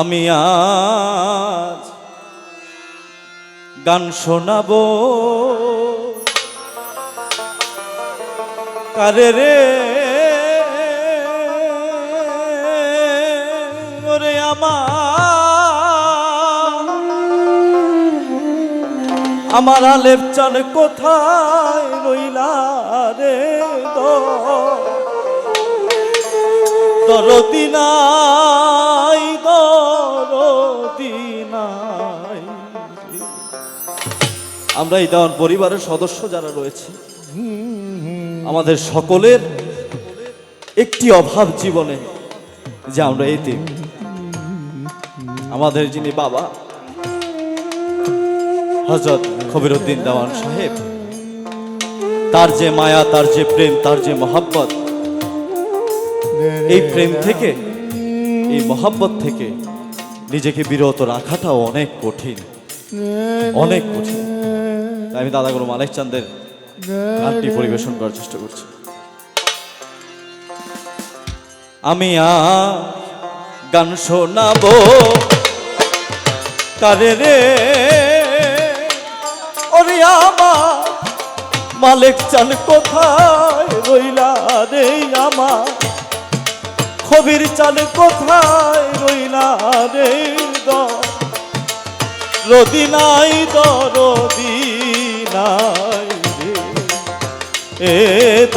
আমি আজ গান শোনাবো। কারে রে? ওরে আমার। আমার আলেপ চান কোথায় রইলা রে গো আমরা এই দেওয়ান পরিবারের সদস্য যারা রয়েছে, আমাদের সকলের একটি অভাব জীবনে যে আমরা এতে আমাদের যিনি বাবা হজরত খবিরুদ্দিন দেওয়ান সাহেব, তার যে মায়া, তার যে প্রেম, তার যে মহাব্বত, এই প্রেম থেকে, এই মহাব্বত থেকে নিজেকে বিরত রাখাটাও অনেক কঠিন অনেক কঠিন। তাই আমি দাদা মানিক চান্দের গানটি পরিবেশন করার চেষ্টা করছি। আমি গান শোনাবো কারে রে? ওরে আমার মালিক চান কোথায় রইলা রে আমার? খবির চান কোথায় রইলা রে দ রদি নাই দ রদি নাই এ দ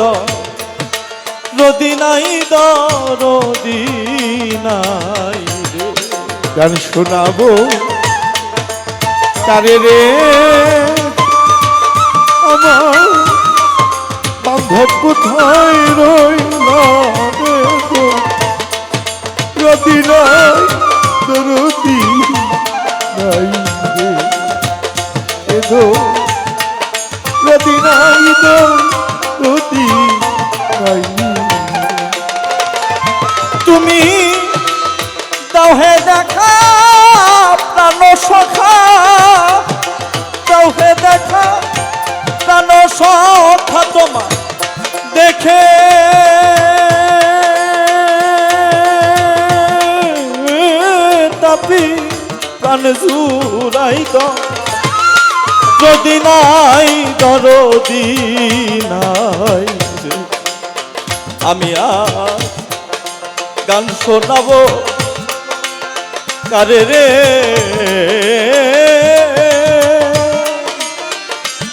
রদি নাই দ রদি নাই রে। গান শোনাবো তারে রে। আমার বান্ধব কোথায় রইল রে গো? নাই, দরদি তাপি প্রাণ জুড়াই তো যদি নাই দরদি নাই আমি আর গান শোনাবো কারে রে?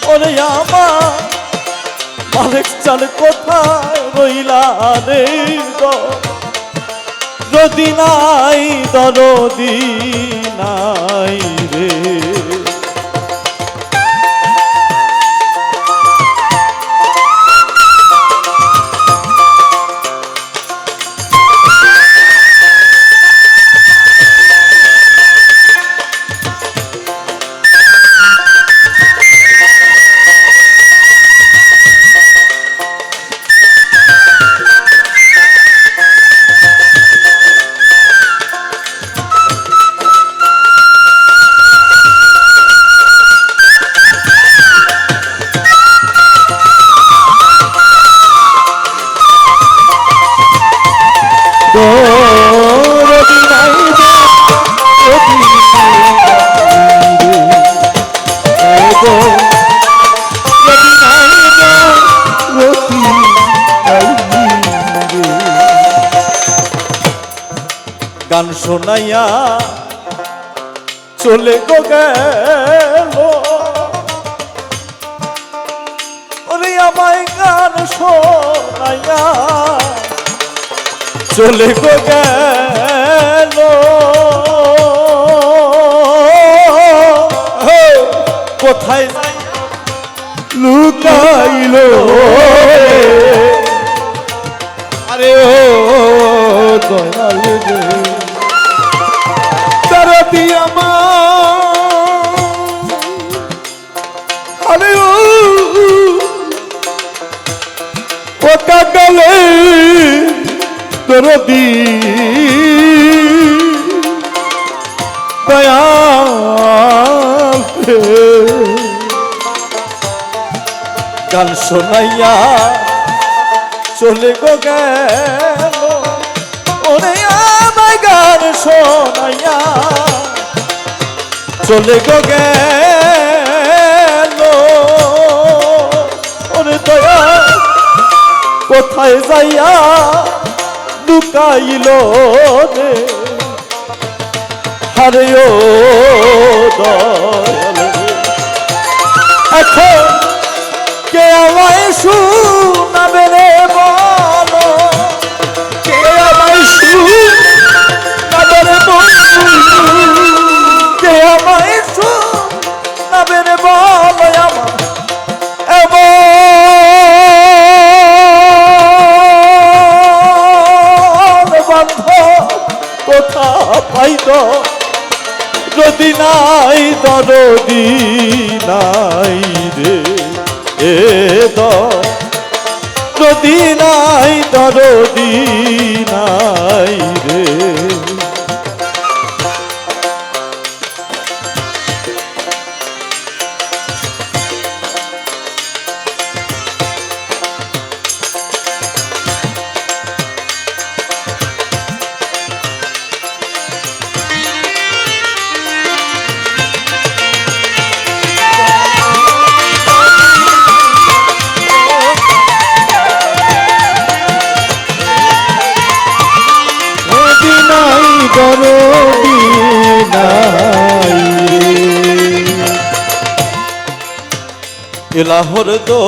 ওরে আমার মালিক চাল কোথায় রইলা রে গো? যদি নাই দরদি নাই। গান শোনাইয়া চলে গো গেল। আমায় গান শোনাইয়া চলে গো গেল। কোথায়? লুকাইল। গান শোনাইয়া চলে গো গেল। আমায় গান শোনাইয়া চলে গো গেল। কোথায় যাইয়া লুকাইল রে? হারে ও দয়াল। এখন আমায় শুনাবে রে এলাহর দো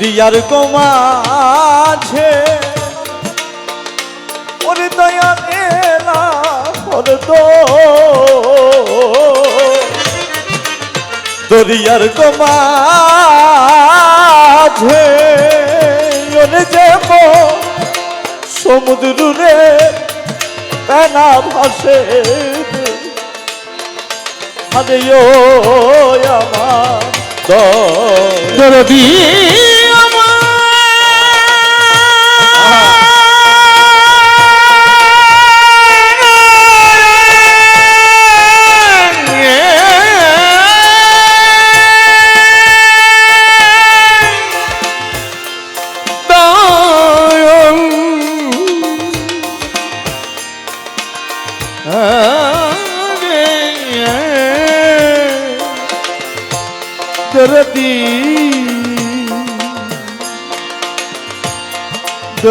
রিয়ার কমাছে ওরে দয়া এলাহর দো দরিয়ার কমাছে ওরে যাব সমুদ্র পেনা ভাসে। আরে ও আমার দরদি।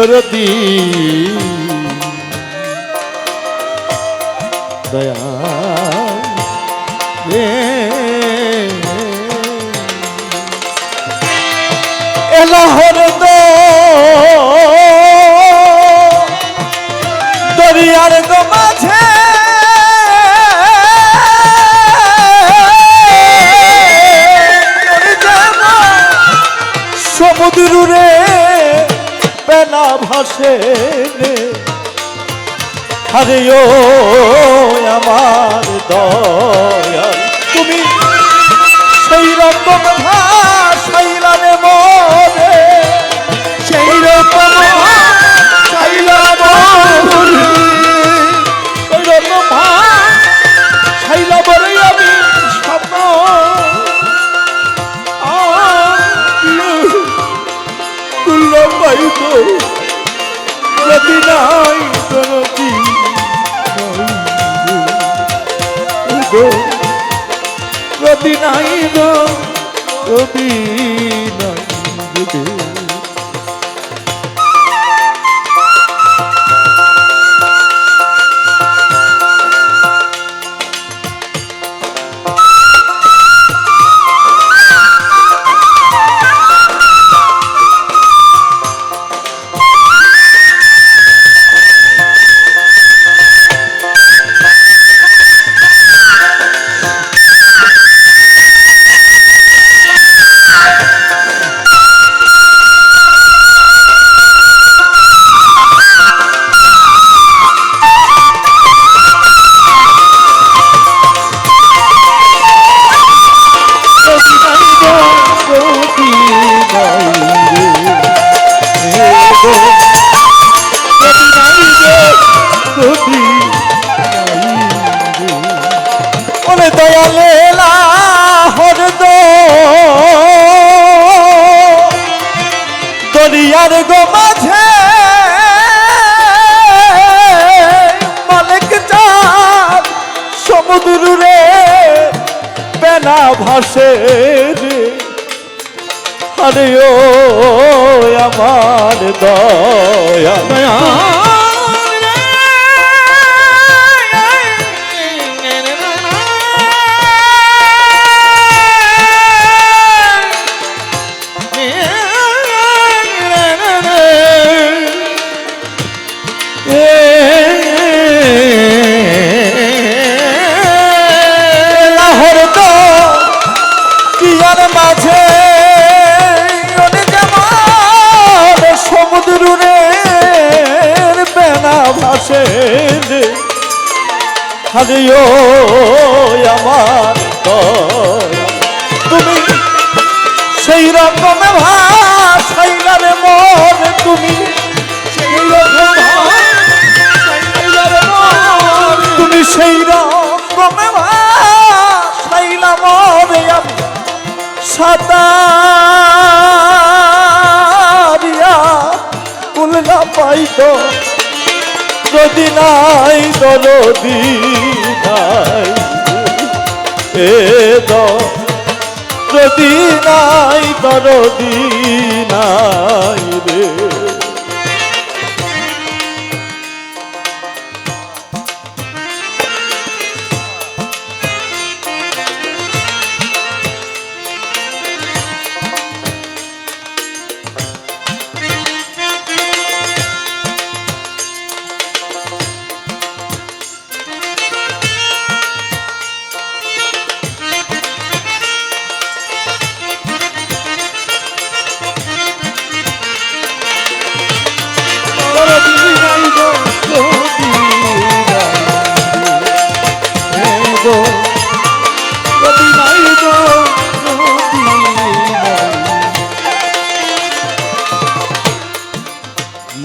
দরদি দয়া এলাহর দরিয়ার গো মাঝে। সমুদ্র রে। ভাসে রে আরে ও আমার দয়াল তুমি সেই রকম ভাসাইলা আরে ও আমার দয়া আরে ও আমার। তুমি সেই রকম ভাসাইলার মন তুমি। তুমি সেই রকম ভাসাইলা মনে আমি সাতারিয়া যদি নাই দরদি নাই এ যদি নাই দরদি নাই রে।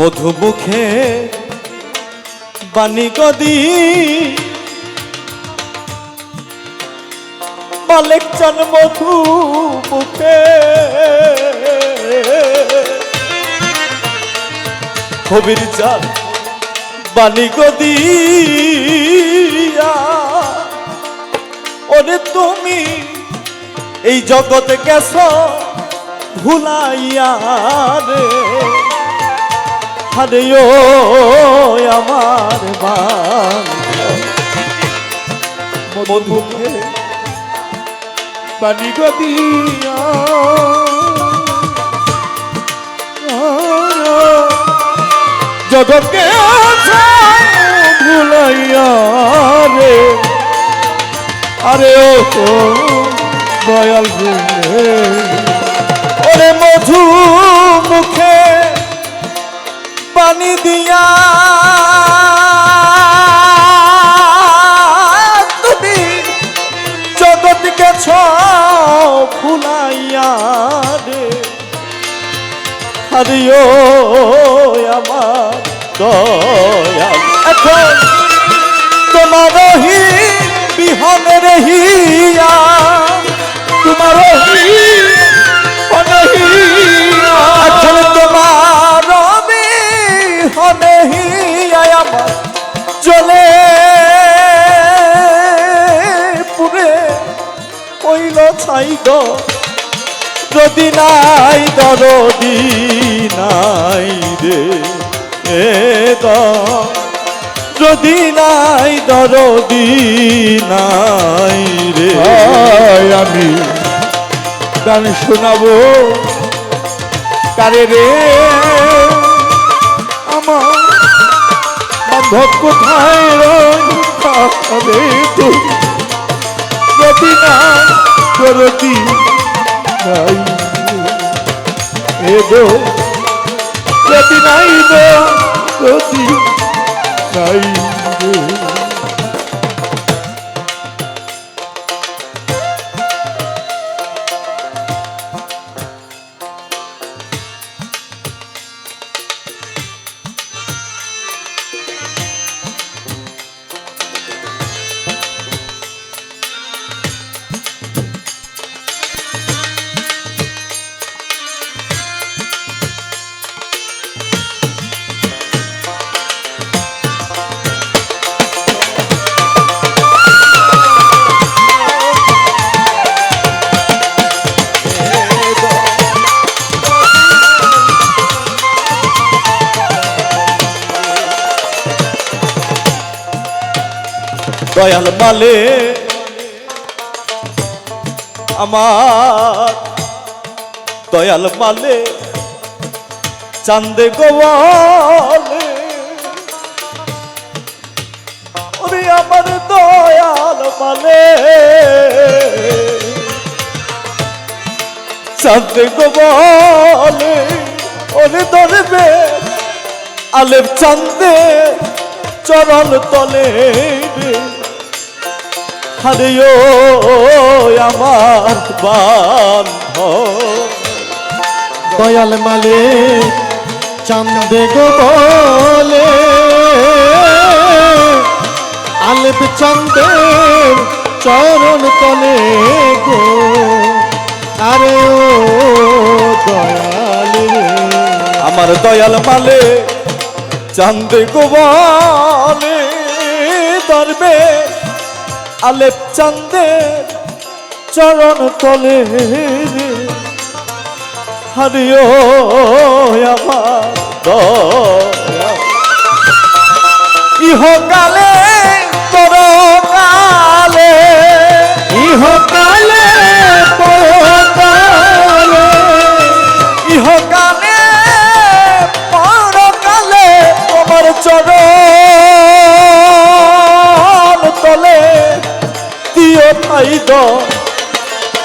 মধুমুখে বাণী গদি। মালিক চান মধু মুখে। কবির চান বাণী গদি। ওরে তুমি এই জগতে গেছ ভুলাইয়া রে। আরে ও আমার মধুকে বাণী গদিয়া জগৎকে ভুলাইয়া রে। আরে ও তো দয়াল রে ওরে মধু মুখে পানি দিয়া। তুমি জগৎ গেছ ফুলাইয়া রে। হারিও আমার তোমার হি বিহনে রহিয়া, তোমার হি যদি নাই দরদি, নাই রে, এ যদি নাই দরদি, নাই রে আমি গান শোনাবো। কারে রে? আমার বান্ধব কোথায় রে করতি নাই। এ মালে আমার দয়াল মালে চান্দে গোয়ালে। ওরে আমার দয়াল মালে চান্দে গোয়ালে। ওরে ধরবে আলেপ চান্দে চরণ তলে রে। হারিও আমার বান্ধ দয়াল মালে চান্দে গো বলে, আলেপ চান্দের চরণ তলে গো। আরে ও দয়াল আমার দয়াল মালে চান্দে গোবালে ধরবে আলেপ চান্দে চরণ তলে হারিও ইহকালে তরকালে ইহকালে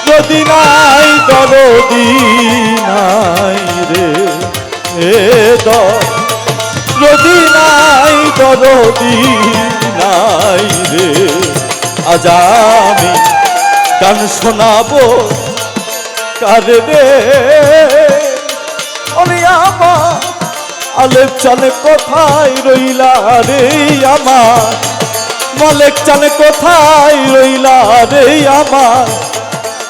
যদি নাই দরদি নাই রে, এ যদি নাই দরদি নাই রে, আজ আমি গান শোনাবো কারে রে? আমার আলেপ চালে কোথায় রইলা রে আমার। মালেক চালে কোথায় রইলা রে আমার?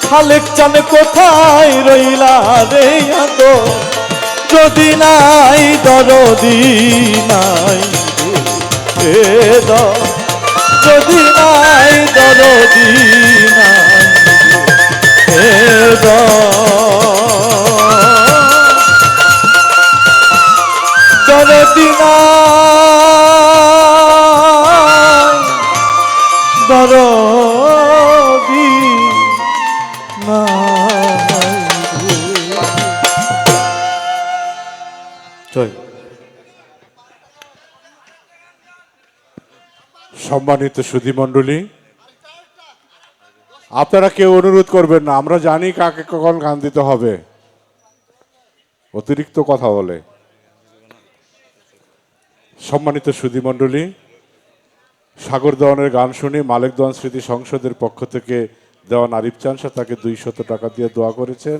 খালেক চালে কোথায় রইলা রে আদো যদি নাই দরদি নাই যদি নাই দরদি নাই দরদি নাই সম্মানিত সুধী মণ্ডলী আপনারা কেউ অনুরোধ করবেন না, আমরা জানি কাকে কখন গান দিতে হবে। অতিরিক্ত কথা বলে। সম্মানিত সুধী মণ্ডলী সাগর দেওয়ানের গান শুনে মালিক দেওয়ান স্মৃতি সংসদের পক্ষ থেকে দেওয়ান আরিফ চান তাকে তাকে দুইশত টাকা দিয়ে দোয়া করেছেন।